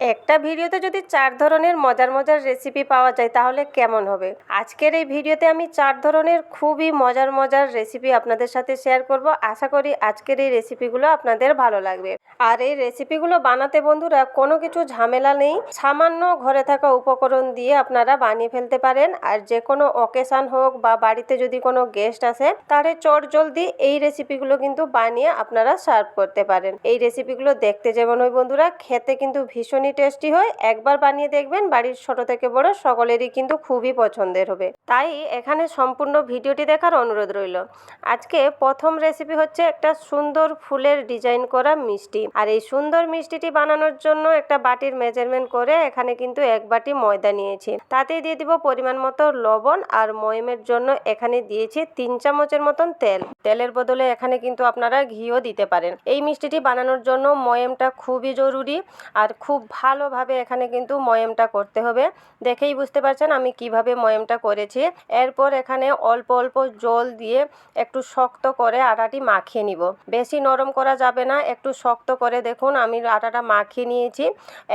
একটা ভিডিওতে যদি চার ধরনের মজার মজার রেসিপি পাওয়া যায়, তাহলে কেমন হবে? আজকের এই ভিডিওতে আমি চার ধরনের খুবই মজার মজার রেসিপি আপনাদের সাথে শেয়ার করব। আশা করি আজকের এই রেসিপিগুলো আপনাদের ভালো লাগবে। আর এই রেসিপিগুলো বানাতে বন্ধুরা কোনো কিছু ঝামেলা নেই। সামান্য ঘরে থাকা উপকরণ দিয়ে আপনারা বানিয়ে ফেলতে পারেন। আর যে কোনো অকেশান হোক বা বাড়িতে যদি কোনো গেস্ট আসে তাহলে চট জলদি এই রেসিপিগুলো কিন্তু বানিয়ে আপনারা সার্ভ করতে পারেন। এই রেসিপিগুলো দেখতে যেমন হয় বন্ধুরা, খেতে কিন্তু ভীষণই টেস্টি হয়, একবার বানিয়ে দেখবেন বাড়ির ছোট থেকে বড় সকলেরই কিন্তু খুবই পছন্দের হবে। তাই এখানে সম্পূর্ণ ভিডিওটি দেখার অনুরোধ রইল। আজকে প্রথম রেসিপি হচ্ছে একটা সুন্দর ফুলের ডিজাইন করা মিষ্টি। আর এই সুন্দর মিষ্টিটি বানানোর জন্য একটা বাটির মেজারমেন্ট করে এখানে কিন্তু এক বাটি ময়দা নিয়েছি। তাতে দিয়ে দিব পরিমাণ মতো লবণ আর ময়মের জন্য এখানে দিয়েছি তিন চামচের মতন তেল। তেলের বদলে এখানে কিন্তু আপনারা ঘিও দিতে পারেন। এই মিষ্টিটি বানানোর জন্য ময়েমটা খুবই জরুরি আর খুব ভালোভাবে এখানে কিন্তু ময়েমটা করতে হবে। দেখেই বুঝতে পারছেন আমি কীভাবে ময়েমটা করেছি। এরপর এখানে অল্প অল্প জল দিয়ে একটু শক্ত করে আটাটি মাখিয়ে নিব। বেশি নরম করা যাবে না, একটু শক্ত করে দেখুন আমি আটাটা মাখিয়ে নিয়েছি।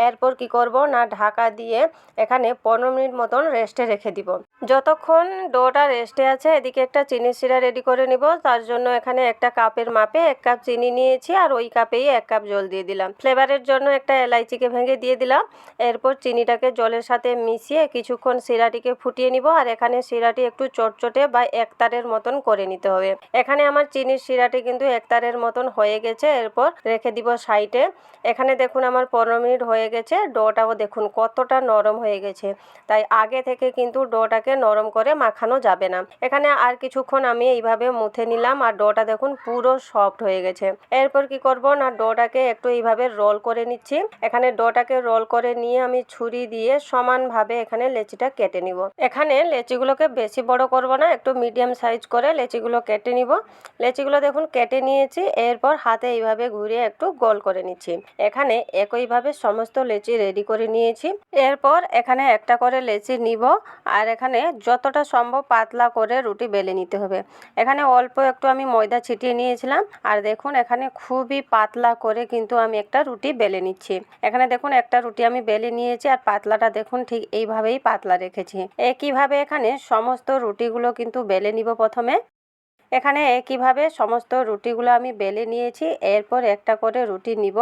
এরপর কি করব না, ঢাকা দিয়ে এখানে পনেরো মিনিট মতন রেস্টে রেখে দিব। যতক্ষণ ডোটা রেস্টে আছে, এদিকে একটা চিনি শিরা রেডি করে নিব। তার জন্য এখানে একটা কাপের মাপে এক কাপ চিনি নিয়েছি আর ওই কাপেই এক কাপ জল দিয়ে দিলাম। ফ্লেভারের জন্য একটা এলাইচিকে ভেঙে দিয়ে দিলাম। এরপর চিনিটাকে জলের সাথে মিশিয়ে কিছুক্ষণ শিরাটিকে ফুটিয়ে নিব আর এখানে শিরাটি একটু চটচটে বা একতারের মতন করে নিতে হবে। এখানে আমার চিনির শিরাটি কিন্তু একতারের মতন হয়ে গেছে। এরপর রেখে দিব সাইডে। এখানে দেখুন আমার পনেরো মিনিট হয়ে গেছে। ডোটাও দেখুন কতটা নরম হয়ে গেছে। তাই আগে থেকে কিন্তু ডোটাকে নরম করে মাখানো যাবে না। এখানে আর কিছুক্ষণ আমি এইভাবে মুথে নিলাম আর ডোটা দেখুন পুরো সফট হয়ে গেছে। এরপর কি করব না, ডোটাকে একটু এইভাবে রোল করে নিচ্ছি। এখানে ডোটাকে রোল করে নিয়ে আমি ছুরি দিয়ে সমানভাবে এখানে লেচিটা কেটে নিব। এখানে লেচিগুলোকে বেশি বড় করব না, একটু মিডিয়াম সাইজ করে লেচিগুলো কেটে নিব। লেচিগুলো দেখুন কেটে নিয়েছি, এরপর হাতে এইভাবে ঘুরিয়ে একটু গোল করে নিচ্ছি। এখানে একইভাবে সমস্ত লেচি রেডি করে নিয়েছি। এরপর এখানে একটা করে লেচি নিব, আর এখানে যতটা সম্ভব পাতলা করে রুটি বেলে নিতে হবে। এখানে অল্প একটু আমি ময়দা ছিটিয়ে নিয়েছিলাম, আর দেখুন এখানে খুবই পাতলা করে কিন্তু আমি একটা রুটি বেলে নিচ্ছি। এখানে দেখুন একটা রুটি আমি বেলে নিয়েছি আর পাতলাটা দেখুন ঠিক এইভাবেই পাতলা রেখেছি। একইভাবে এখানে সমস্ত রুটিগুলো কিন্তু বেলে নিব প্রথমে। এখানে একইভাবে সমস্ত রুটিগুলো আমি বেলে নিয়েছি, এরপর একটা করে রুটি নিব।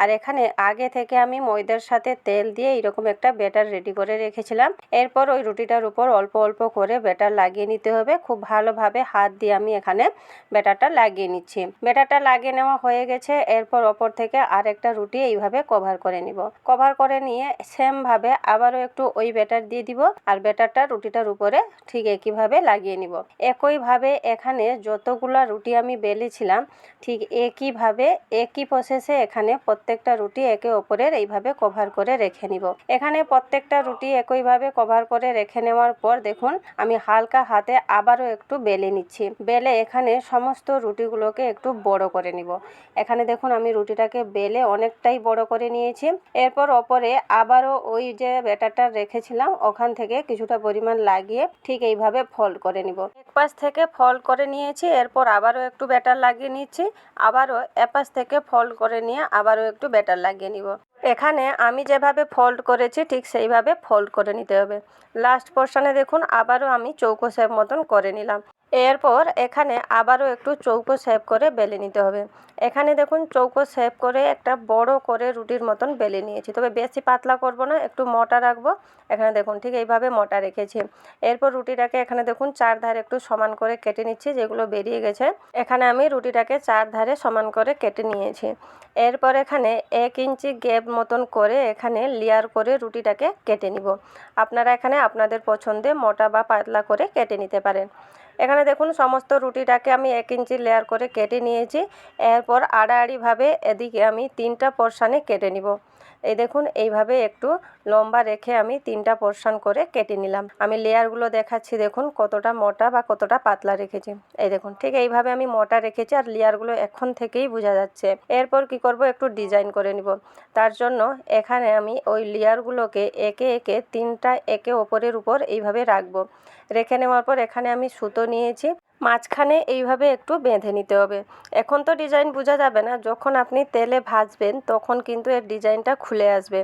আর এখানে আগে থেকে আমি ময়দার সাথে তেল দিয়ে এরকম একটা ব্যাটার রেডি করে রেখেছিলাম। এরপর ওই রুটিটার উপর অল্প অল্প করে ব্যাটার লাগিয়ে নিতে হবে। খুব ভালোভাবে হাত দিয়ে আমি এখানে ব্যাটারটা লাগিয়ে নিচ্ছি। ব্যাটারটা লাগিয়ে নেওয়া হয়ে গেছে। এরপর ওপর থেকে আরেকটা রুটি এইভাবে কভার করে নিব। কভার করে নিয়ে সেমভাবে আবারও একটু ওই ব্যাটার দিয়ে দিব। আর ব্যাটারটা রুটিটার উপরে ঠিক একইভাবে লাগিয়ে নিব। একইভাবে এখানে যতগুলা রুটি আমি বেলেছিলাম, ঠিক একইভাবে, একই প্রসেসে এখানে প্রত্যেকটা রুটি একে অপরের এইভাবে কভার করে রেখে নিব। এখানে প্রত্যেকটা রুটি একইভাবে কভার করে রেখে নেওয়ার পর দেখুন, আমি হালকা হাতে আবারও একটু বেলে নিচ্ছি। বেলে এখানে সমস্ত রুটিগুলোকে একটু বড় করে নিব। এখানে দেখুন, আমি রুটিটাকে বেলে অনেকটাই বড় করে নিয়েছি। এরপর ওপরে আবারও ওই যে ব্যাটারটা রেখেছিলাম, ওখান থেকে কিছুটা পরিমাণ লাগিয়ে ঠিক এইভাবে ফোল্ড করে নিব। এক পাশ থেকে ফোল্ড করে নিয়েছি, এরপর আবারও একটু ব্যাটার লাগিয়ে নিচ্ছি, আবারও এপাশ থেকে ফোল্ড করে নিয়ে আবারও একটু ব্যাটার লাগিয়ে নিব। এখানে আমি যেভাবে ফোল্ড করেছি, ঠিক সেইভাবে ফোল্ড করে নিতে হবে। লাস্ট পোর্শনে দেখুন, আবারও আমি চৌকো শেপ মতন করে নিলাম। এরপর এখানে আবারও একটু চৌকো শেপ করে বেলে নিতে হবে। এখানে দেখুন চৌকো শেপ করে একটা বড় করে রুটির মতন বেলে নিয়েছি। তবে বেশি পাতলা করব না, একটু মোটা রাখব। এখানে দেখুন ঠিক এইভাবে মোটা রেখেছি। এরপর রুটিটাকে এখানে দেখুন চার ধারে একটু সমান করে কেটে নিচ্ছি, যেগুলো বেরিয়ে গেছে। এখানে আমি রুটিটাকে চার ধারে সমান করে কেটে নিয়েছি। এরপর এখানে এক ইঞ্চি গ্যাপ মতন করে এখানে লেয়ার করে রুটিটাকে কেটে নিব। আপনারা এখানে আপনাদের পছন্দে মোটা বা পাতলা করে কেটে নিতে পারেন। এখানে দেখুন, সমস্ত রুটিটাকে আমি এক ইঞ্চি লেয়ার করে কেটে নিয়েছি। এরপর আড়াআড়িভাবে এদিকে আমি তিনটা পোর্শানে কেটে নিব। এই দেখুন, এইভাবে একটু লম্বা রেখে আমি তিনটা পোর্শন করে কেটে নিলাম। আমি লেয়ারগুলো দেখাচ্ছি, দেখুন কতটা মোটা বা কতটা পাতলা রেখেছি। এই দেখুন, ঠিক এইভাবে আমি মোটা রেখেছি আর লেয়ারগুলো এখন থেকেই বোঝা যাচ্ছে। এরপর কি করব? একটু ডিজাইন করে নিব। তার জন্য এখানে আমি ওই লেয়ারগুলোকে একে একে তিনটা একে ওপরের উপর এইভাবে রাখব। রেখে নেওয়ার পর এখানে আমি সুতো নিয়েছি। মাঝখানে এইভাবে একটু বেঁধে নিতে হবে। এখন তো ডিজাইন বোঝা যাবে না, যখন আপনি তেলে ভাজবেন তখন কিন্তু এর ডিজাইনটা খুলে আসবে।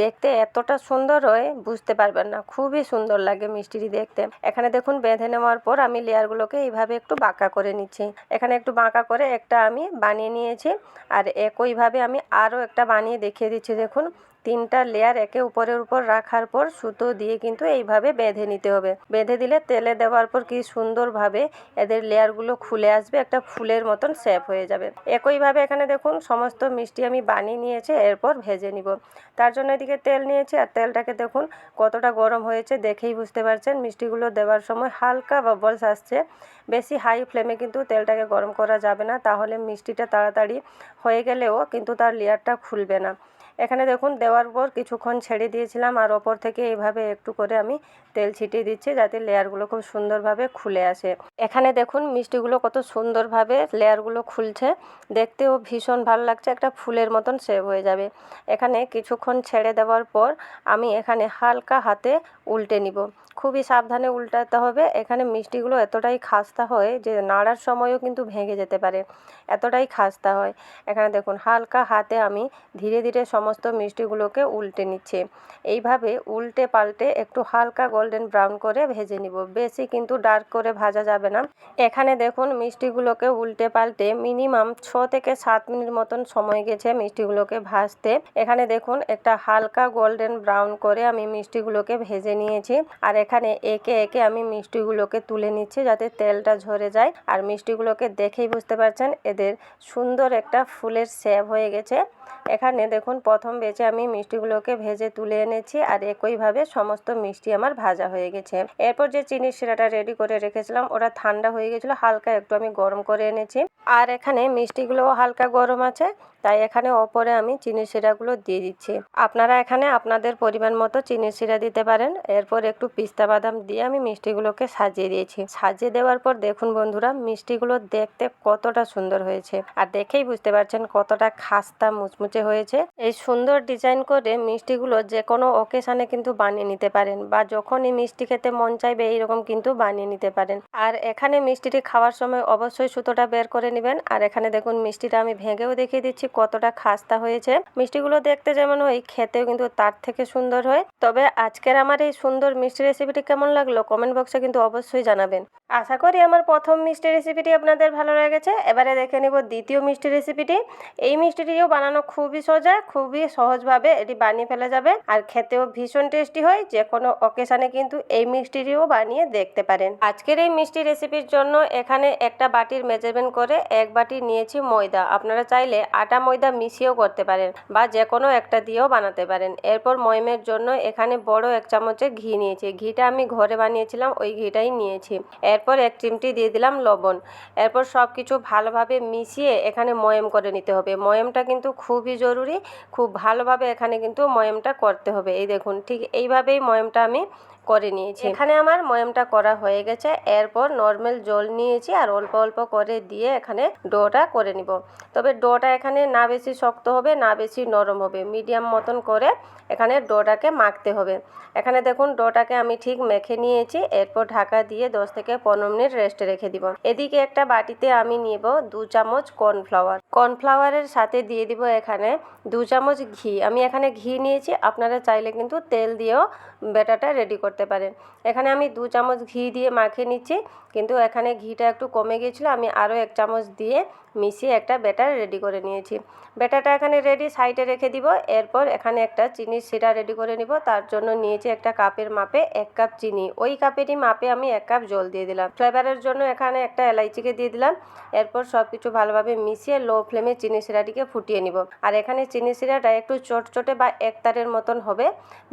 দেখতে এতটা সুন্দর হয়, বুঝতে পারবেন না, খুবই সুন্দর লাগে মিষ্টিটি দেখতে। এখানে দেখুন, বেঁধে নেওয়ার পর আমি লেয়ারগুলোকে এইভাবে একটু বাঁকা করে নিচ্ছি। এখানে একটু বাঁকা করে একটা আমি বানিয়ে নিয়েছি, আর একইভাবে আমি আরও একটা বানিয়ে দেখিয়ে দিচ্ছি, দেখুন। তিনটা লেয়ার একে উপরের উপর রাখার পর সুতো দিয়ে কিন্তু এইভাবে বেঁধে নিতে হবে। বেঁধে দিলে তেলে দেওয়ার পর কি সুন্দরভাবে এদের লেয়ারগুলো খুলে আসবে, একটা ফুলের মতন শেপ হয়ে যাবে। একইভাবে এখানে দেখুন, সমস্ত মিষ্টি আমি বানিয়ে নিয়েছি, এরপর ভেজে নিব। তার জন্য এদিকে তেল নিয়েছি, আর তেলটাকে দেখুন কতটা গরম হয়েছে, দেখেই বুঝতে পারছেন। মিষ্টিগুলো দেওয়ার সময় হালকা বাবলস আসছে। বেশি হাই ফ্লেমে কিন্তু তেলটাকে গরম করা যাবে না, তাহলে মিষ্টিটা তাড়াতাড়ি হয়ে গেলেও কিন্তু তার লেয়ারটা খুলবে না। এখানে দেখুন, দেওয়ার পর কিছুক্ষণ ছেড়ে দিয়েছিলাম আর ওপর থেকে এইভাবে একটু করে আমি তেল ছিটিয়ে দিচ্ছি যাতে লেয়ারগুলো খুব সুন্দরভাবে খুলে আসে। এখানে দেখুন, মিষ্টিগুলো কত সুন্দরভাবে লেয়ারগুলো খুলছে। দেখতেও ভীষণ ভালো লাগছে, একটা ফুলের মতন সেভ হয়ে যাবে। এখানে কিছুক্ষণ ছেড়ে দেওয়ার পর আমি এখানে হালকা হাতে উল্টে নিব। খুবই সাবধানে উল্টাতে হবে। এখানে মিষ্টিগুলো এতটাই খাস্তা হয় যে নাড়ার সময়ও কিন্তু ভেঙে যেতে পারে। এতটাই খাস্তা হয়। এখানে দেখুন, হালকা হাতে আমি ধীরে ধীরে সমস্ত মিষ্টিগুলোকে উল্টে নিচ্ছে। এইভাবে উল্টে পাল্টে একটু হালকা গোল্ডেন ব্রাউন করে ভেজে নিব। বেশি কিন্তু ডার্ক করে ভাজা যাবে না। এখানে দেখুন মিষ্টিগুলোকে উল্টে পাল্টে মিনিমাম ছ থেকে সাত মিনিট মতন সময় গেছে মিষ্টিগুলোকে ভাজতে। এখানে দেখুন একটা হালকা গোল্ডেন ব্রাউন করে আমি মিষ্টিগুলোকে ভেজে নিয়েছি। আর এখানে একে একে আমি মিষ্টিগুলোকে তুলে নিচ্ছি যাতে তেলটা ঝরে যায়। আর মিষ্টিগুলোকে দেখেই বুঝতে পারছেন এদের সুন্দর একটা ফুলের শেপ হয়ে গেছে। এখানে দেখুন, প্রথম বেচে আমি মিষ্টিগুলোকে ভেজে তুলে এনেছি আর একইভাবে সমস্ত মিষ্টি আমার ভাজা হয়ে গেছে। এরপর যে চিনির শিরাটা রেডি করে রেখেছিলাম, ওটা ঠান্ডা হয়ে গেছিল, হালকা একটু আমি গরম করে এনেছি। আর এখানে মিষ্টিগুলোও হালকা গরম আছে, তাই এখানে ওপরে আমি চিনির শিরাগুলো দিয়ে দিচ্ছি। আপনারা এখানে আপনাদের পরিমাণ মতো চিনির শিরা দিতে পারেন। এরপর একটু পিস্তা বাদাম দিয়ে আমি মিষ্টিগুলোকে সাজিয়ে দিয়েছি। সাজিয়ে দেওয়ার পর দেখুন বন্ধুরা, মিষ্টিগুলো দেখতে কতটা সুন্দর হয়েছে। আর দেখেই বুঝতে পারছেন কতটা খাস্তা মুচমুচে হয়েছে। এই সুন্দর ডিজাইন করে মিষ্টিগুলো যে কোনো অকেশানে কিন্তু বানিয়ে নিতে পারেন বা যখনই মিষ্টি খেতে মন চাইবে, এইরকম কিন্তু বানিয়ে নিতে পারেন। আর এখানে মিষ্টিটি খাওয়ার সময় অবশ্যই সুতোটা বের করে নেবেন। আর এখানে দেখুন, মিষ্টিটা আমি ভেঙেও দেখিয়ে দিচ্ছি, কতটা খাস্তা হয়েছে। মিষ্টিগুলো দেখতে যেমন হয়, খেতেও কিন্তু তার থেকে সুন্দর হয়। তবে আজকের আমার এই সুন্দর মিষ্টি রেসিপিটি কেমন লাগল কমেন্ট বক্সে কিন্তু অবশ্যই জানাবেন। আশা করি আমার প্রথম মিষ্টি রেসিপিটি আপনাদের ভালো লেগেছে। এবারে দেখে নিব দ্বিতীয় মিষ্টি রেসিপিটি এই মিষ্টিটিও বানানো খুবই সোজা, খুবই সহজভাবে এটি বানিয়ে ফেলা যাবে। আর খেতেও ভীষণ টেস্টি হয়, যে কোনো অকেশানে কিন্তু এই মিষ্টিটিও বানিয়ে দেখতে পারেন। আজকের এই মিষ্টি রেসিপির জন্য এখানে একটা বাটির মেজারমেন্ট করে এক বাটি নিয়েছি ময়দা। আপনারা চাইলে আটা ময়দা মিশিয়েও করতে পারেন বা যে কোনো একটা দিয়েও বানাতে পারেন। এরপর ময়মের জন্য এখানে বড় এক চামচে ঘি নিয়েছি। ঘিটা আমি ঘরে বানিয়েছিলাম, ওই ঘিটাই নিয়েছি। এরপর এক চিমটি দিয়ে দিলাম লবণ। এরপর সব কিছু ভালোভাবে মিশিয়ে এখানে ময়ম করে নিতে হবে। ময়মটা কিন্তু খুবই জরুরি। খুব ভালোভাবে এখানে কিন্তু ময়মটা করতে হবে। এই দেখুন, ঠিক এইভাবেই ময়মটা আমি করে নিয়েছি। এখানে আমার ময়মটা করা হয়ে গেছে। এরপর নর্মাল জল নিয়েছি আর অল্প অল্প করে দিয়ে এখানে ডোটা করে নিব। তবে ডোটা এখানে না বেশি শক্ত হবে, না বেশি নরম হবে। মিডিয়াম মতন করে এখানে ডোটাকে মাখতে হবে। এখানে দেখুন, ডোটাকে আমি ঠিক মেখে নিয়েছি। এরপর ঢাকা দিয়ে দশ থেকে পনেরো মিনিট রেস্টে রেখে দিব। এদিকে একটা বাটিতে আমি নিব দু চামচ কর্নফ্লাওয়ার। কর্নফ্লাওয়ারের সাথে দিয়ে দিব এখানে দু চামচ ঘি। আমি এখানে ঘি নিয়েছি। আপনারা চাইলে কিন্তু তেল দিয়েও ব্যাটাটা রেডি করতে পারেন। এখানে আমি দু চামচ ঘি দিয়ে মাখিয়ে নিচ্ছি। কিন্তু এখানে ঘিটা একটু কমে গিয়েছিল। আমি আরও এক চামচ দিয়ে মিশিয়ে একটা ব্যাটার রেডি করে নিয়েছি। ব্যাটারটা এখানে রেডি সাইডে রেখে দিব। এরপর এখানে একটা চিনির শিরা রেডি করে নিব। তার জন্য নিয়েছি একটা কাপের মাপে এক কাপ চিনি। ওই কাপেরই মাপে আমি এক কাপ জল দিয়ে দিলাম। ফ্লেভারের জন্য এখানে একটা এলাইচিকে দিয়ে দিলাম। এরপর সব কিছু ভালোভাবে মিশিয়ে লো ফ্লেমে চিনি শিরাটিকে ফুটিয়ে নিব। আর এখানে চিনি শিরাটা একটু চটচটে বা একতারের মতন হবে।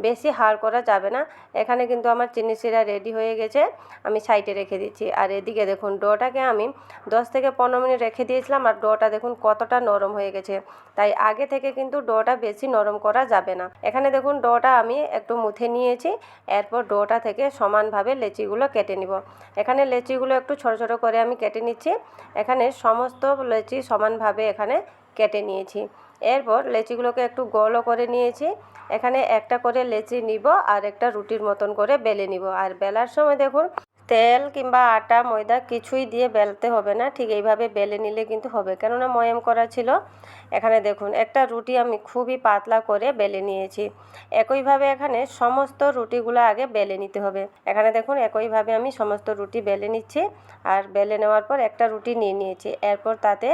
বেশি হাড় করা যাবে না। এখানে কিন্তু আমার চিনি শিরা রেডি হয়ে গেছে। আমি সাইডে রেখে দিচ্ছি। আর এদিকে দেখুন ডোটাকে আমি দশ থেকে পনেরো মিনিট রেখে দিয়েছিলাম। আর ডোটা দেখুন কতটা নরম হয়ে গেছে। তাই আগে থেকে কিন্তু ডোটা বেশি নরম করা যাবে না। এখানে দেখুন ডোটা আমি একটু মুথে নিয়েছি, এরপর ডোটা থেকে সমানভাবে লেচিগুলো কেটে নিব। এখানে লেচিগুলো একটু ছোট ছোট করে আমি কেটে নিচ্ছি। এখানে সমস্ত লেচি সমানভাবে এখানে কেটে নিয়েছি। এরপর লেচিগুলোকে একটু গোলও করে নিয়েছি। এখানে একটা করে লেচি নিব আর একটা রুটির মতন করে বেলে নিব। আর বেলার সময় দেখুন তেল কিংবা আটা, ময়দা কিছুই দিয়ে বেলতে হবে না। ঠিক এইভাবে বেলে নিলে কিন্তু হবে। কেননা ময়াম করা ছিল। এখানে দেখুন, একটা রুটি আমি খুবই পাতলা করে বেলে নিয়েছি। একইভাবে এখানে সমস্ত রুটিগুলো আগে বেলে নিতে হবে। এখানে দেখুন, একইভাবে আমি সমস্ত রুটি বেলে নিচ্ছি। আর বেলে নেওয়ার পর একটা রুটি নিয়ে নিয়েছি। এরপর তাতে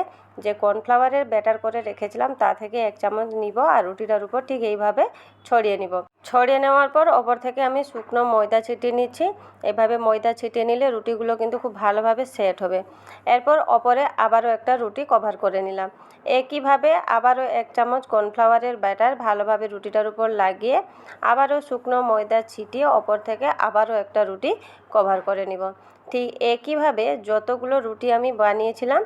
যে কর্নফ্লাওয়ারের ব্যাটার করে রেখেছিলাম, তা থেকে এক চামচ নিব আর রুটিটার উপর ঠিক এইভাবে ছড়িয়ে নিব। ছড়িয়ে নেওয়ার পর ওপর থেকে আমি শুকনো ময়দা ছিটিয়ে নিচ্ছি। এভাবে ময়দা ছিটিয়ে নিলে রুটিগুলো কিন্তু খুব ভালোভাবে সেট হবে। এরপর ওপরে আবারও একটা রুটি কভার করে নিলাম। একইভাবে আবারও এক চামচ কর্নফ্লাওয়ারের ব্যাটার ভালোভাবে রুটিটার উপর লাগিয়ে আবারও শুকনো ময়দা ছিটিয়ে ওপর থেকে আবারও একটা রুটি কভার করে নিব। ঠিক একইভাবে যতগুলো রুটি আমি বানিয়েছিলাম,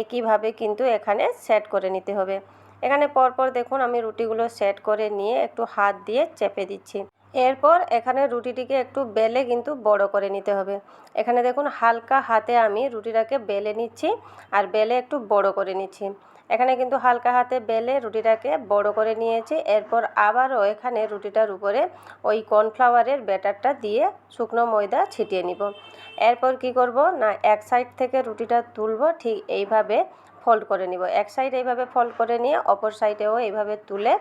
একইভাবে কিন্তু এখানে সেট করে নিতে হবে। এখানে পরপর দেখুন আমি রুটিগুলো সেট করে নিয়ে একটু হাত দিয়ে চেপে দিচ্ছি। এরপর এখানে রুটিটিকে একটু বেলে কিন্তু বড় করে নিতে হবে। এখানে দেখুন হালকা হাতে আমি রুটিটাকে বেলে নিচ্ছি আর বেলে একটু বড় করে নিচ্ছি। এখানে কিন্তু হালকা হাতে বেলে রুটিটাকে বড় করে নিয়েছি। এরপর আবারও এখানে রুটিটার উপরে ওই কর্নফ্লাওয়ারের ব্যাটারটা দিয়ে শুকনো ময়দা ছিটিয়ে নিব। এরপর কি করব? না, এক সাইড থেকে রুটিটা তুলব, ঠিক এইভাবে ফোল্ড করে নিব। এক সাইড এইভাবে ফোল্ড করে নিয়ে অপর সাইডেও এইভাবে তুলে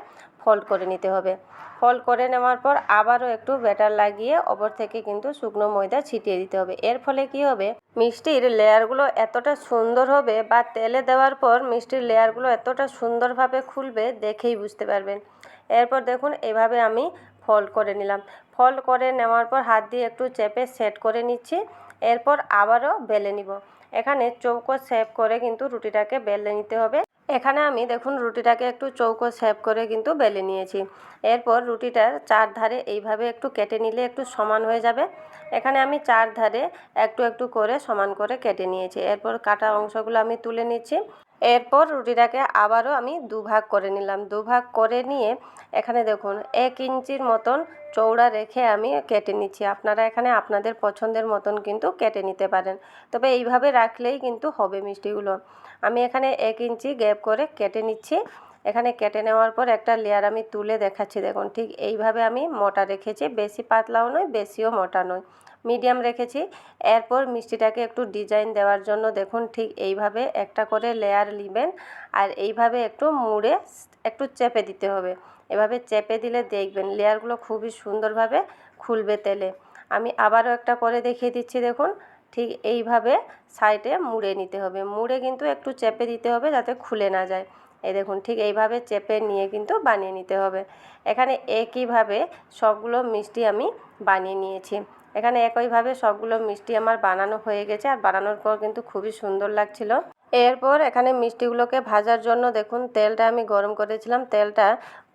ফোল্ড করে নিতে হবে। ফোল্ড করে নেওয়ার পর আবারও একটু ব্যাটার লাগিয়ে ওপর থেকে কিন্তু শুকনো ময়দা ছিটিয়ে দিতে হবে। এর ফলে কি হবে? মিষ্টির লেয়ারগুলো এতটা সুন্দর হবে বা তেলে দেওয়ার পর মিষ্টির লেয়ারগুলো এতটা সুন্দরভাবে খুলবে দেখেই বুঝতে পারবেন। এরপর দেখুন এভাবে আমি ফোল্ড করে নিলাম। ফোল্ড করে নেওয়ার পর হাত দিয়ে একটু চেপে সেট করে নিচ্ছি। এরপর আবারও বেলে নিব। এখানে চৌকো শেপ করে কিন্তু রুটিটাকে বেলে নিতে হবে। এখানে আমি দেখুন রুটিটাকে একটু চৌকো শেপ করে কিন্তু বেলে নিয়েছি। এরপর রুটিটার চারধারে এইভাবে একটু কেটে নিলে একটু সমান হয়ে যাবে। এখানে আমি চার ধারে একটু একটু করে সমান করে কেটে নিয়েছি। এরপর কাটা অংশগুলো আমি তুলে নিচ্ছি। এরপর রুটিটাকে আবারও আমি দুভাগ করে নিলাম। দুভাগ করে নিয়ে এখানে দেখুন, এক ইঞ্চির মতন চৌড়া রেখে আমি কেটে নিচ্ছি। আপনারা এখানে আপনাদের পছন্দের মতন কিন্তু কেটে নিতে পারেন। তবে এইভাবে রাখলেই কিন্তু হবে মিষ্টিগুলো। আমি এখানে এক ইঞ্চি গ্যাপ করে কেটে নিচ্ছি। এখানে কেটে নেওয়ার পর একটা লেয়ার আমি তুলে দেখাচ্ছি। দেখুন, ঠিক এইভাবে আমি মোটা রেখেছি। বেশি পাতলাও নয়, বেশিও মোটা নয়। মিডিয়াম রেখেছি। এরপর মিষ্টিটাকে একটু ডিজাইন দেওয়ার জন্য দেখুন, ঠিক এইভাবে একটা করে লেয়ার নেবেন। আর এইভাবে একটু মুড়ে একটু চেপে দিতে হবে। এভাবে চেপে দিলে দেখবেন লেয়ারগুলো খুবই সুন্দরভাবে খুলবে তেলে। আমি আবারও একটা করে দেখিয়ে দিচ্ছি, দেখুন, ঠিক এইভাবে সাইডে মুড়ে নিতে হবে। মুড়ে কিন্তু একটু চেপে দিতে হবে যাতে খুলে না যায়। এই দেখুন, ঠিক এইভাবে চেপে নিয়ে কিন্তু বানিয়ে নিতে হবে। এখানে একইভাবে সবগুলো মিষ্টি আমি বানিয়ে নিয়েছি। এখানে একইভাবে সবগুলো মিষ্টি আমার বানানো হয়ে গেছে, আর বানানোর পর কিন্তু খুবই সুন্দর লাগছিল। এরপর এখানে মিষ্টিগুলোকে ভাজার জন্য দেখুন, তেলটা আমি গরম করেছিলাম। তেলটা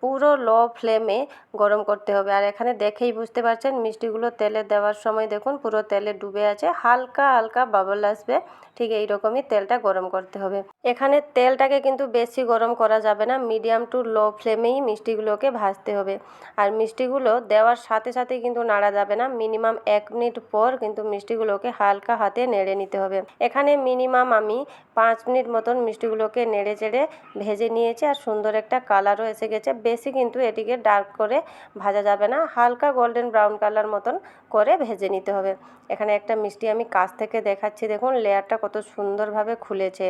পুরো লো ফ্লেমে গরম করতে হবে। আর এখানে দেখেই বুঝতে পারছেন, মিষ্টিগুলো তেলে দেওয়ার সময় দেখুন পুরো তেলে ডুবে আছে, হালকা হালকা বাবল আসবে, ঠিক এই রকমই তেলটা গরম করতে হবে। এখানে তেলটাকে কিন্তু বেশি গরম করা যাবে না মিডিয়াম টু লো ফ্লেমেই মিষ্টিগুলোকে ভাজতে হবে। আর মিষ্টিগুলো দেওয়ার সাথে সাথে কিন্তু নাড়া যাবে না মিনিমাম এক মিনিট পর কিন্তু মিষ্টিগুলোকে হালকা হাতে নেড়ে নিতে হবে। এখানে মিনিমাম আমি পাঁচ মিনিট মতন মিষ্টিগুলোকে নেড়ে চেড়ে ভেজে নিয়েছি, আর সুন্দর একটা কালারও এসে গেছে। বেশি কিন্তু এটিকে ডার্ক করে ভাজা যাবে না। হালকা গোল্ডেন ব্রাউন কালার মতন করে ভেজে নিতে হবে। এখানে একটা মিষ্টি আমি কাছ থেকে দেখাচ্ছি। দেখুন, লেয়ারটা কত সুন্দরভাবে খুলেছে।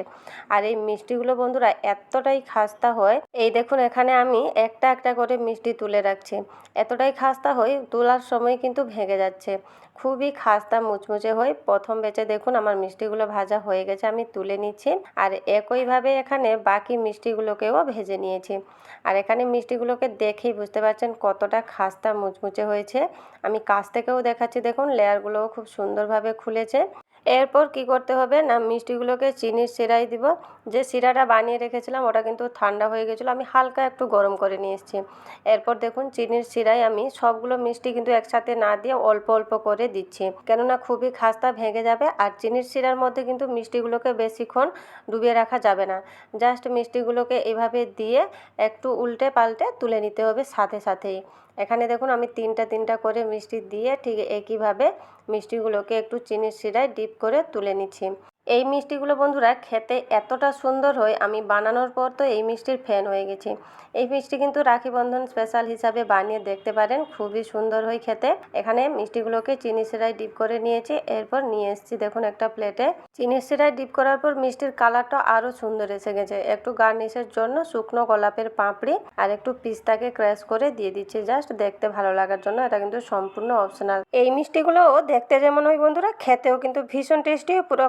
আর এই মিষ্টিগুলো বন্ধুরা এতটাই খাস্তা হয়। এই দেখুন, এখানে আমি একটা একটা করে মিষ্টি তুলে রাখছি। এতটাই খাস্তা হয়, তোলার সময় কিন্তু ভেঙে যাচ্ছে। খুবই খাস্তা মুচমুচে হয় প্রথম বেচে দেখুন আমার মিষ্টিগুলো ভাজা হয়ে গেছে, আমি তুলে নিচ্ছি। আর একইভাবে এখানে বাকি মিষ্টিগুলোকেও ভেজে নিয়েছি। আর এখানে মিষ্টিগুলোকে দেখেই বুঝতে পারছেন কতটা খাস্তা মুচমুচে হয়েছে। আমি কাছ থেকেও দেখাচ্ছি, দেখুন লেয়ারগুলোও খুব সুন্দরভাবে খুলেছে। এরপর কি করতে হবে? না, মিষ্টিগুলোকে চিনির শিরায় দিব। যে শিরাটা বানিয়ে রেখেছিলাম, ওটা কিন্তু ঠান্ডা হয়ে গেছিল। আমি হালকা একটু গরম করে নিয়ে এসেছি এরপর দেখুন, চিনির শিরায় আমি সবগুলো মিষ্টি কিন্তু একসাথে না দিয়ে অল্প অল্প করে দিচ্ছি। কেননা খুবই খাস্তা ভেঙে যাবে আর চিনির শিরার মধ্যে কিন্তু মিষ্টিগুলোকে বেশিক্ষণ ডুবিয়ে রাখা যাবে না। জাস্ট মিষ্টিগুলোকে এভাবে দিয়ে একটু উল্টে পাল্টে তুলে নিতে হবে সাথে সাথেই। এখানে দেখুন আমি তিনটা তিনটা করে মিষ্টি দিয়ে ঠিক একইভাবে মিষ্টিগুলোকে একটু চিনির শিরায় ডিপ করে তুলে নিচ্ছি। এই মিষ্টিগুলো বন্ধুরা খেতে এতটা সুন্দর হয়, আমি বানানোর পর তো এই মিষ্টির ফ্যান হয়ে গেছি। এই মিষ্টি কিন্তু রাখি বন্ধন স্পেশাল হিসাবে বানিয়ে দেখতে পারেন, খুবই সুন্দর হয় খেতে। এখানে মিষ্টিগুলোকে চিনি সিরায় ডিপ করে নিয়েছি, এরপর নিয়ে এসেছি দেখুন একটা প্লেটে চিনি সিরায় ডিপ করার পর মিষ্টির কালারটা আরও সুন্দর এসে গেছে। একটু গার্নিশের জন্য শুকনো গোলাপের পাপড়ি আর একটু পিস্তাকে ক্র্যাশ করে দিয়ে দিচ্ছি জাস্ট দেখতে ভালো লাগার জন্য। এটা কিন্তু সম্পূর্ণ অপশনাল এই মিষ্টিগুলো দেখতে যেমন হয় বন্ধুরা, খেতেও কিন্তু ভীষণ টেস্টি পুরো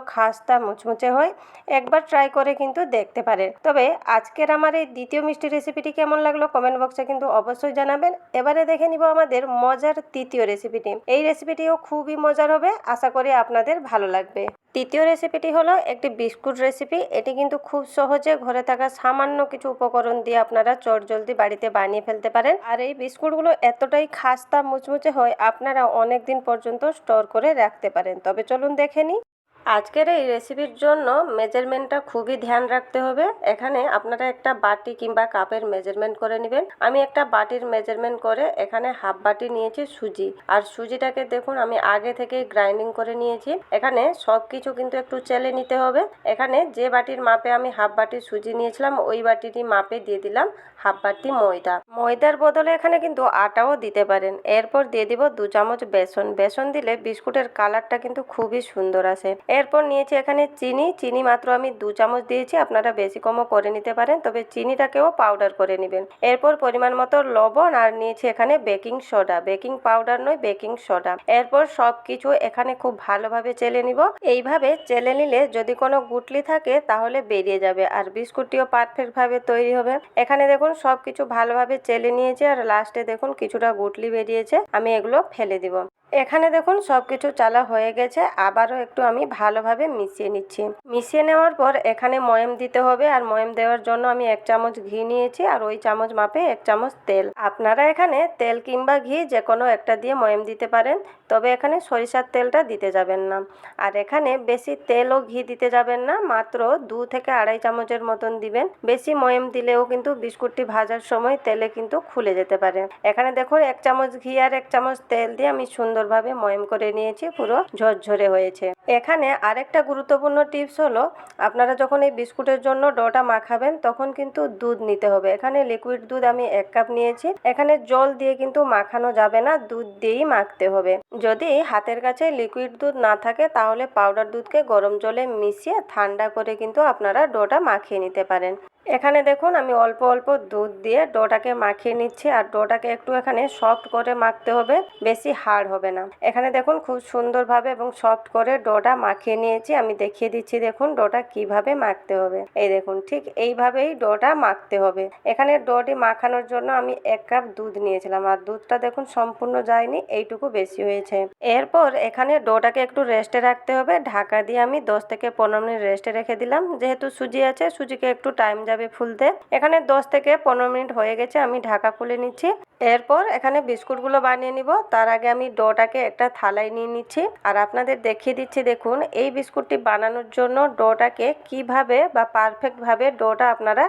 খাস্তা মুচমুচে হয়, একবার ট্রাই করে কিন্তু দেখতে পারেন। তবে আজকের আমার এই দ্বিতীয় মিষ্টি রেসিপিটি কেমন লাগল কমেন্ট বক্সে কিন্তু অবশ্যই জানাবেন। এবারে দেখে নিব আমাদের মজার তৃতীয় রেসিপিটি এই রেসিপিটিও খুবই মজার হবে, আশা করি আপনাদের ভালো লাগবে। তৃতীয় রেসিপিটি হলো একটি বিস্কুট রেসিপি এটি কিন্তু খুব সহজে ঘরে থাকা সামান্য কিছু উপকরণ দিয়ে আপনারা চটজলদি বাড়িতে বানিয়ে ফেলতে পারেন। আর এই বিস্কুটগুলো এতটাই খাস্তা মুচমুচে হয়, আপনারা অনেক দিন পর্যন্ত স্টোর করে রাখতে পারেন। তবে চলুন দেখে নিই। আজকের এই রেসিপির জন্য মেজারমেন্টটা খুবই ধ্যান রাখতে হবে। এখানে আপনারা একটা বাটি কিংবা কাপের মেজারমেন্ট করে নেবেন। আমি একটা বাটির মেজারমেন্ট করে এখানে হাফ বাটি নিয়েছি সুজি। আর সুজিটাকে দেখুন, আমি আগে থেকেই গ্রাইন্ডিং করে নিয়েছি। এখানে সব কিছু কিন্তু একটু চেলে নিতে হবে। এখানে যে বাটির মাপে আমি হাফ বাটি সুজি নিয়েছিলাম, ওই বাটিটি মাপে দিয়ে দিলাম হাফ বাটি ময়দা। ময়দার বদলে এখানে কিন্তু আটাও দিতে পারেন। এরপর দিয়ে দিব দু চামচ বেসন। বেসন দিলে বিস্কুটের কালারটা কিন্তু খুবই সুন্দর আসে। এরপর নিয়েছি এখানে চিনি। চিনি মাত্র আমি দু চামচ দিয়েছি, আপনারা বেশি কমও করে নিতে পারেন, তবে চিনিটাকেও পাউডার করে নেবেন। এরপর পরিমাণ মতো লবণ আর নিয়েছি এখানে বেকিং সোডা বেকিং পাউডার নয় বেকিং সোডা এরপর সব কিছু এখানে খুব ভালোভাবে চেলে নিব। এইভাবে চেলে নিলে যদি কোনো গুটলি থাকে তাহলে বেরিয়ে যাবে আর বিস্কুটটিও পারফেক্টভাবে তৈরি হবে। এখানে দেখুন সব কিছু ভালোভাবে চেলে নিয়েছি আর লাস্টে দেখুন কিছুটা গুটলি বেরিয়েছে, আমি এগুলো ফেলে দিব। এখানে দেখুন সব কিছু চালা হয়ে গেছে, আবারও একটু আমি ভালোভাবে মিশিয়ে নিচ্ছি। মিশিয়ে নেওয়ার পর এখানে ময়ম দিতে হবে আর ময়ম দেওয়ার জন্য আমি এক চামচ ঘি নিয়েছি আর ওই চামচ মাপে এক চামচ তেল। আপনারা এখানে তেল কিংবা ঘি যে কোনো একটা দিয়ে ময়ম দিতে পারেন, তবে এখানে সরিষার তেলটা দিতে যাবেন না। আর এখানে বেশি তেল ও ঘি দিতে যাবেন না, মাত্র দু থেকে আড়াই চামচের মতন দিবেন। বেশি ময়ম দিলেও কিন্তু বিস্কুটটি ভাজার সময় তেলে কিন্তু খুলে যেতে পারে। এখানে দেখুন এক চামচ ঘি আর এক চামচ তেল দিয়ে আমি সুন্দরভাবে ময়ম করে নিয়েছি, পুরো ঝরঝরে হয়েছে। এখানে আরেকটা গুরুত্বপূর্ণ টিপস হলো, আপনারা যখন এই বিস্কুটের জন্য ডোটা মাখাবেন, তখন কিন্তু দুধ নিতে হবে। এখানে লিকুইড দুধ আমি এক কাপ নিয়েছি। এখানে জল দিয়ে কিন্তু মাখানো যাবে না, দুধ দিয়েই মাখতে হবে। যদি হাতের কাছে লিকুইড দুধ না থাকে, তাহলে পাউডার দুধকে গরম জলে মিশিয়ে ঠান্ডা করে কিন্তু আপনারা ডোটা মাখিয়ে নিতে পারেন। এখানে দেখুন আমি অল্প অল্প দুধ দিয়ে ডোটাকে মাখিয়ে নিচ্ছি আর ডোটাকে একটু এখানে সফট করে মাখতে হবে, বেশি হার্ড হবে না। এখানে দেখুন খুব সুন্দরভাবে এবং সফট করে ডোটা মাখিয়ে নিয়েছি, আমি দেখিয়ে দিচ্ছি দেখুন ডোটা কীভাবে মাখতে হবে। এই দেখুন, ঠিক এইভাবেই ডোটা মাখতে হবে। এখানে ডোটি মাখানোর জন্য আমি এক কাপ দুধ নিয়েছিলাম আর দুধটা দেখুন সম্পূর্ণ যায়নি, এইটুকু বেশি হয়েছে। এরপর এখানে ডোটাকে একটু রেস্টে রাখতে হবে, ঢাকা দিয়ে আমি দশ থেকে পনেরো মিনিট রেস্টে রেখে দিলাম। যেহেতু সুজি আছে, সুজিকে একটু টাইম যাবে ফুলতে। এখানে দশ থেকে পনেরো মিনিট হয়ে গেছে, আমি ঢাকা খুলে নিচ্ছি। এরপর এখানে বিস্কুটগুলো বানিয়ে নিব। তার আগে আমি ডোটাকে একটা থালায় নিয়ে নিচ্ছি। আর আপনাদের দেখিয়ে দিচ্ছি, দেখুন, এই বিস্কুটটি বানানোর জন্য ডোটাকে কীভাবে বা পারফেক্টভাবে ডোটা আপনারা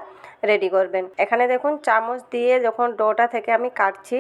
রেডি করবেন। এখানে দেখুন, চামচ দিয়ে যখন ডোটা থেকে আমি কাটছি,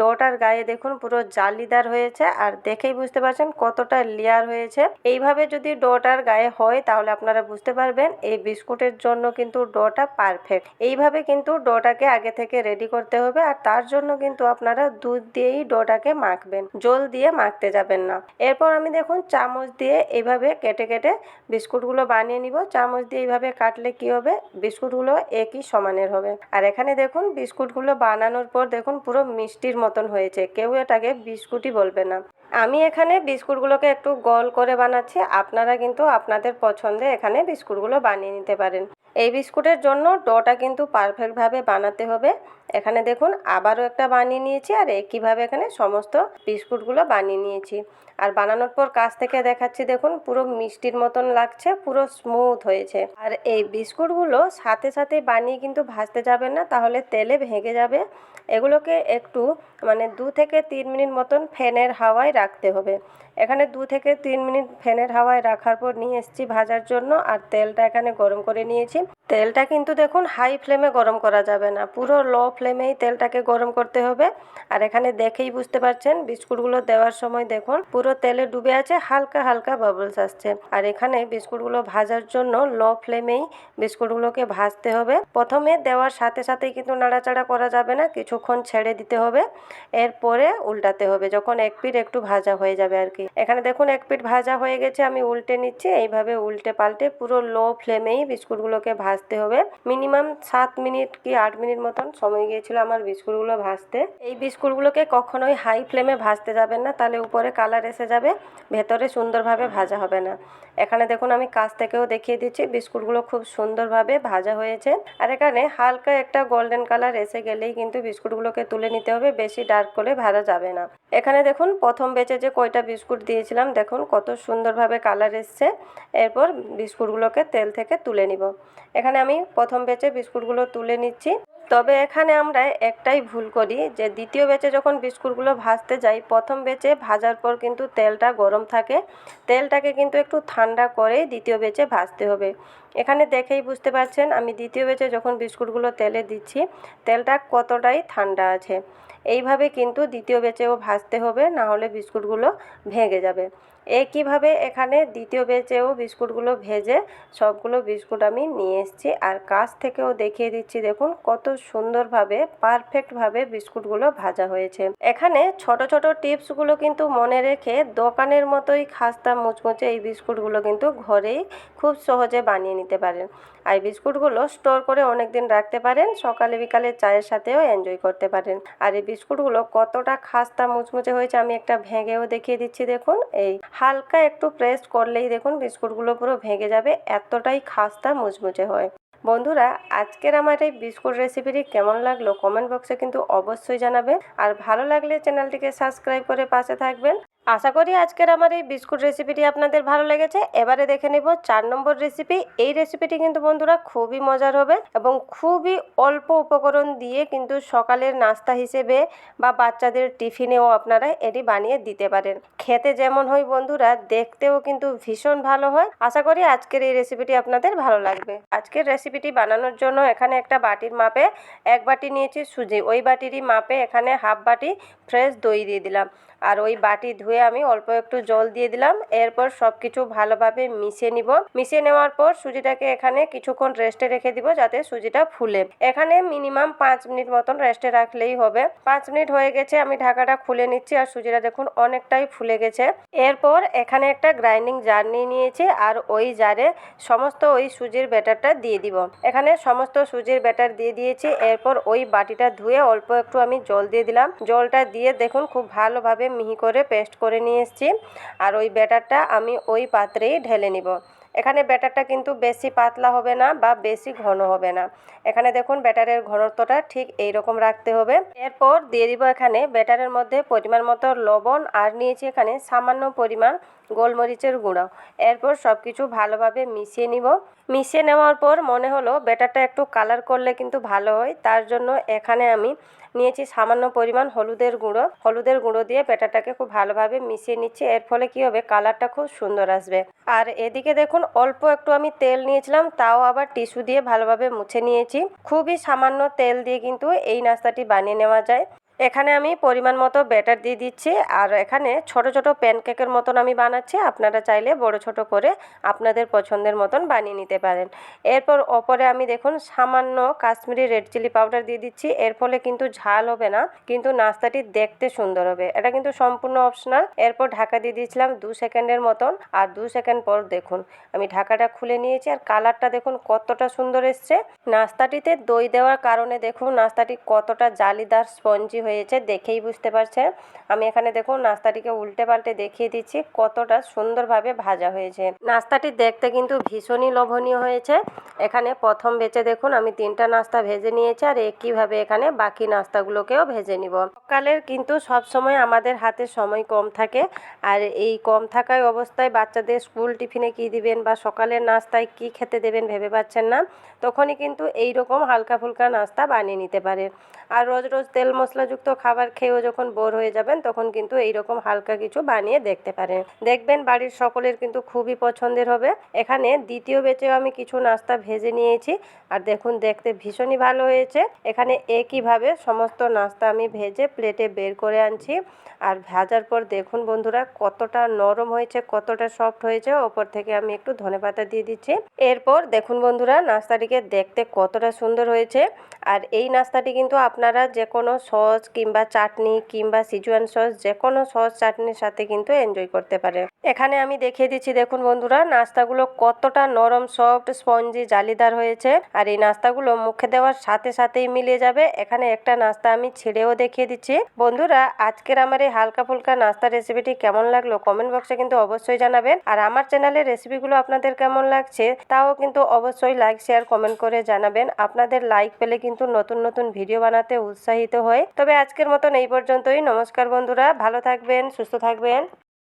ডোটার গায়ে দেখুন পুরো জালিদার হয়েছে। আর দেখেই বুঝতে পারছেন কতটা লেয়ার হয়েছে। এইভাবে যদি ডোটার গায়ে হয়, তাহলে আপনারা বুঝতে পারবেন এই বিস্কুটের জন্য কিন্তু ডোটা পারফেক্ট এইভাবে কিন্তু ডোটাকে আগে থেকে রেডি করতে হবে আর তার জন্য কিন্তু আপনারা দুধ দিয়েই ডোটাকে মাখবেন। জল দিয়ে মাখতে যাবেন না। এরপর আমি দেখুন চামচ দিয়ে এইভাবে কেটে কেটে বিস্কুটগুলো বানিয়ে নিব। চামচ দিয়ে এইভাবে কাটলে কি হবে? বিস্কুটগুলো একই সমানের হবে। আর এখানে দেখুন বিস্কুটগুলো বানানোর পর দেখুন পুরো মিষ্টির মতন হয়েছে। কেউ এটাকে বিস্কুটই বলবে না। আমি এখানে বিস্কুটগুলোকে একটু গোল করে বানাচ্ছি। আপনারা কিন্তু আপনাদের পছন্দে এখানে বিস্কুটগুলো বানিয়ে নিতে পারেন। এই বিস্কুটের জন্য ডোটা কিন্তু পারফেক্টভাবে বানাতে হবে। এখানে দেখুন, আবারও একটা বানিয়ে নিয়েছি আর একইভাবে এখানে সমস্ত বিস্কুটগুলো বানিয়ে নিয়েছি। আর বানানোর পর কাছ থেকে দেখাচ্ছি, দেখুন, পুরো মিষ্টির মতন লাগছে, পুরো স্মুথ হয়েছে। আর এই বিস্কুটগুলো সাথে সাথে বানিয়ে কিন্তু ভাজতে যাবেন না, তাহলে তেলে ভেঙে যাবে। এগুলোকে একটু মানে দু থেকে তিন মিনিট মতন ফ্যানের হাওয়ায় রাখতে হবে। এখানে দু থেকে তিন মিনিট ফ্যানের হাওয়ায় রাখার পর নিয়ে এসেছি ভাজার জন্য আর তেলটা এখানে গরম করে নিয়েছি। তেলটা কিন্তু দেখুন হাই ফ্লেমে গরম করা যাবে না, পুরো লো ফ্লেমেই তেলটাকে গরম করতে হবে। আর এখানে দেখেই বুঝতে পারছেন, বিস্কুটগুলো দেওয়ার সময় দেখুন পুরো তেলে ডুবে আছে, হালকা হালকা বাবলস আসছে। আর এখানে বিস্কুটগুলো ভাজার জন্য লো ফ্লেমেই বিস্কুটগুলোকে ভাজতে হবে। প্রথমে দেওয়ার সাথে সাথেই কিন্তু নাড়াচাড়া করা যাবে না, কিছুক্ষণ ছেড়ে দিতে হবে। এরপরে উল্টাতে হবে, যখন এক পিঠ একটু ভাজা হয়ে যাবে আর কি। এখানে দেখুন এক পিঠ ভাজা হয়ে গেছে, আমি উল্টে নিচ্ছি, এইভাবে উল্টে পাল্টে পুরো লো ফ্লেমেই বিস্কুটগুলোকে ভাজতে হবে। মিনিমাম সাত মিনিট কি আট মিনিট মতন সময় গিয়েছিল আমার বিস্কুটগুলো ভাজতে। এই বিস্কুটগুলোকে কখনোই হাই ফ্লেমে ভাজতে যাবেন না, তাহলে উপরে কালার এসে যাবে, ভেতরে সুন্দরভাবে ভাজা হবে না। এখানে দেখুন আমি কাছ থেকেও দেখিয়ে দিচ্ছি, বিস্কুটগুলো খুব সুন্দরভাবে ভাজা হয়েছে। আর এখানে হালকা একটা গোল্ডেন কালার এসে গেলেই কিন্তু বিস্কুটগুলোকে তুলে নিতে হবে, বেশি ডার্ক করে ভাজা যাবে না। এখানে দেখুন প্রথম বেচে যে কয়টা বিস্কুট দিয়েছিলাম, দেখুন কত সুন্দরভাবে কালার এসছে। এরপর বিস্কুটগুলোকে তেল থেকে তুলে নিব। এখানে আমি প্রথম বেচে বিস্কুটগুলো তুলে নিচ্ছি। তবে এখানে আমরা একটাই ভুল করি যে দ্বিতীয় বেচে যখন বিস্কুটগুলো ভাজতে যাই, প্রথম বেচে ভাজার পর কিন্তু তেলটা গরম থাকে। তেলটাকে কিন্তু একটু ঠান্ডা করেই দ্বিতীয় বেচে ভাজতে হবে। এখানে দেখেই বুঝতে পারছেন, আমি দ্বিতীয় বেচে যখন বিস্কুটগুলো তেলে দিচ্ছি, তেলটা কতটাই ঠান্ডা আছে। এইভাবে কিন্তু দ্বিতীয় বেচেও ভাজতে হবে না হলে বিস্কুটগুলো ভেঙে যাবে। একইভাবে এখানে দ্বিতীয় বেচেও বিস্কুটগুলো ভেজে সবগুলো বিস্কুট আমি নিয়ে এসেছি। আর কাছ থেকেও দেখিয়ে দিচ্ছি, দেখুন কত সুন্দরভাবে, পারফেক্টভাবে বিস্কুটগুলো ভাজা হয়েছে। এখানে ছোট ছোট টিপসগুলো কিন্তু মনে রেখে দোকানের মতোই খাস্তা মুচমুচে এই বিস্কুটগুলো কিন্তু ঘরেই খুব সহজে বানিয়ে নিতে পারেন। আর বিস্কুটগুলো স্টোর করে অনেক দিন রাখতে পারেন, সকালে বিকালে চায়ের সাথেও এনজয় করতে পারেন। আর এই বিস্কুটগুলো কতটা খাস্তা মুচমুচে হয়েছে আমি একটা ভেঙেও দেখিয়ে দিচ্ছি, দেখুন। এই হালকা একটু প্রেস করলেই দেখুন বিস্কুটগুলো পুরো ভেঙে যাবে, এতটাই খাস্তা মুচমুচে হয়। বন্ধুরা, আজকের আমার এই বিস্কুট রেসিপিটি কেমন লাগল? কমেন্ট বক্সে কিন্তু অবশ্যই জানাবেন। আর ভালো লাগলে চ্যানেলটিকে সাবস্ক্রাইব করে পাশে থাকবেন। আশা করি আজকের আমার এই বিস্কুট রেসিপিটি আপনাদের ভালো লেগেছে। এবারে দেখে নেব চার নম্বর রেসিপি এই রেসিপিটি কিন্তু বন্ধুরা খুবই মজার হবে এবং খুবই অল্প উপকরণ দিয়ে কিন্তু সকালের নাস্তা হিসেবে বা বাচ্চাদের টিফিনেও আপনারা এটি বানিয়ে দিতে পারেন। খেতে যেমন হয় বন্ধুরা, দেখতেও কিন্তু ভীষণ ভালো হয়। আশা করি আজকের এই রেসিপিটি আপনাদের ভালো লাগবে। আজকের রেসিপিটি বানানোর জন্য এখানে একটা বাটির মাপে এক বাটি নিয়েছি সুজি। ওই বাটিরই মাপে এখানে হাফ বাটি ফ্রেশ দই দিয়ে দিলাম। আর ওই বাটি ধুয়ে আমি অল্প একটু জল দিয়ে দিলাম। এরপর সব কিছু ভালোভাবে মিশিয়ে নিব। মিশিয়ে নেওয়ার পর সুজিটাকে এখানে কিছুক্ষণ রেস্টে রেখে দিব যাতে সুজিটা ফুলে। এখানে মিনিমাম পাঁচ মিনিট মতন রেস্টে রাখলেই হবে। পাঁচ মিনিট হয়ে গেছে, আমি ঢাকাটা খুলে নিচ্ছি আর সুজিটা দেখুন অনেকটাই ফুলে গেছে। এরপর এখানে একটা গ্রাইন্ডিং জার নিয়ে নিয়েছি আর ওই জারে সমস্ত ওই সুজির ব্যাটারটা দিয়ে দিব। এখানে সমস্ত সুজির ব্যাটার দিয়ে দিয়েছি। এরপর ওই বাটিটা ধুয়ে অল্প একটু আমি জল দিয়ে দিলাম। জলটা দিয়ে দেখুন খুব ভালোভাবে মিহি করে পেস্ট করে নিয়ে এসেছি। আর ওই ব্যাটারটা আমি ওই পাত্রেই ঢেলে নিব। এখানে ব্যাটারটা কিন্তু বেশি পাতলা হবে না বা বেশি ঘন হবে না। এখানে দেখুন ব্যাটারের ঘনত্বটা ঠিক এই রকম রাখতে হবে। এরপর দিয়ে দিব এখানে ব্যাটারের মধ্যে পরিমাণ মতো লবণ আর নিয়েছি এখানে সামান্য পরিমাণ গোলমরিচের গুঁড়ো। এরপর সব কিছু ভালোভাবে মিশিয়ে নিব। মিশিয়ে নেওয়ার পর মনে হলো ব্যাটারটা একটু কালার করলে কিন্তু ভালো হয়। তার জন্য এখানে আমি নিয়েছি সামান্য পরিমাণ হলুদের গুঁড়ো। হলুদের গুঁড়ো দিয়ে ব্যাটারটাকে খুব ভালোভাবে মিশিয়ে নিচ্ছি। এর ফলে কি হবে? কালারটা খুব সুন্দর আসবে। আর এদিকে দেখুন, অল্প একটু আমি তেল নিয়েছিলাম, তাও আবার টিস্যু দিয়ে ভালোভাবে মুছে নিয়েছি। খুবই সামান্য তেল দিয়ে কিন্তু এই নাস্তাটি বানিয়ে নেওয়া যায়। এখানে আমি পরিমাণ মতো ব্যাটার দিয়ে দিচ্ছি, আর এখানে ছোট ছোট প্যানকেকের মতন আমি বানাচ্ছি। আপনারা চাইলে বড় ছোট করে আপনাদের পছন্দের মতন বানিয়ে নিতে পারেন। এরপর ওপরে আমি দেখুন সামান্য কাশ্মীরি রেড চিলি পাউডার দিয়ে দিচ্ছি। এর ফলে কিন্তু ঝাল হবে না, কিন্তু নাস্তাটি দেখতে সুন্দর হবে। এটা কিন্তু সম্পূর্ণ অপশনাল। এরপর ঢাকা দিয়ে দিয়েছিলাম দু সেকেন্ডের মতন, আর দু সেকেন্ড পর দেখুন আমি ঢাকাটা খুলে নিয়েছি, আর কালারটা দেখুন কতটা সুন্দর এসছে। নাস্তাটিতে দই দেওয়ার কারণে দেখুন নাস্তাটি কতটা জালিদার, স্পঞ্জি হয়েছে দেখেই বুঝতে পারছেন। আমি এখানে দেখুন নাস্তাটিকে উল্টে পাল্টে দেখিয়ে দিচ্ছি কতটা সুন্দরভাবে ভাজা হয়েছে। নাস্তাটি দেখতে কিন্তু ভীষণই লোভনীয় হয়েছে। এখানে প্রথম বেচে দেখুন আমি তিনটা নাস্তা ভেজে নিয়েছি আর একইভাবে এখানে বাকি নাস্তাগুলোকেও ভেজে নিব। সকালের কিন্তু সব সময় আমাদের হাতে সময় কম থাকে। আর এই কম থাকায় অবস্থায় বাচ্চাদের স্কুল টিফিনে কি দিবেন বা সকালের নাস্তায় কি খেতে দেবেন ভেবে পাচ্ছেন না। তখনই কিন্তু এই রকম হালকা ফুলকা নাস্তা বানিয়ে নিতে পারে। আর রোজ রোজ তেল মশলাযুক্ত খাবার খেয়েও যখন বোর হয়ে যাবেন, তখন কিন্তু এইরকম হালকা কিছু বানিয়ে দেখতে পারেন। দেখবেন বাড়ির সকলের কিন্তু খুবই পছন্দের হবে। এখানে দ্বিতীয় বেচেও আমি কিছু নাস্তা ভেজে নিয়েছি। আর দেখুন, দেখতে ভীষণই ভালো হয়েছে। এখানে একইভাবে সমস্ত নাস্তা আমি ভেজে প্লেটে বের করে আনছি। আর ভাজার পর দেখুন বন্ধুরা, কতটা নরম হয়েছে, কতটা সফট হয়েছে। ওপর থেকে আমি একটু ধনেপাতা দিয়ে দিচ্ছি। এরপর দেখুন বন্ধুরা নাস্তাটিকে দেখতে কতটা সুন্দর হয়েছে। আর এই নাস্তাটি কিন্তু আপনারা যে কোনো সস কিংবা চাটনি কিংবা সিজুয়ান সস যে কোনো সস চাটনির সাথে কিন্তু এনজয় করতে পারে এখানে আমি দেখিয়ে দিচ্ছি, দেখুন বন্ধুরা, নাস্তাগুলো কতটা নরম সফট স্পঞ্জি জালিদার হয়েছে। আর এই নাস্তাগুলো মুখে দেওয়ার সাথে সাথেই মিলিয়ে যাবে। এখানে একটা নাস্তা আমি ছেড়েও দেখিয়ে দিচ্ছি। বন্ধুরা, আজকের আমার এই হালকা ফুলকা নাস্তা রেসিপিটি কেমন লাগল কমেন্ট বক্সে কিন্তু অবশ্যই জানাবেন। আর আমার চ্যানেলের রেসিপিগুলো আপনাদের কেমন লাগছে, তাও কিন্তু অবশ্যই লাইক শেয়ার কমেন্ট করে জানাবেন। আপনাদের লাইক পেলে কিন্তু নতুন নতুন ভিডিও বানাতে উৎসাহিত হয় তবে আজকের মতন এই পর্যন্তই। নমস্কার বন্ধুরা, ভালো থাকবেন, সুস্থ থাকবেন।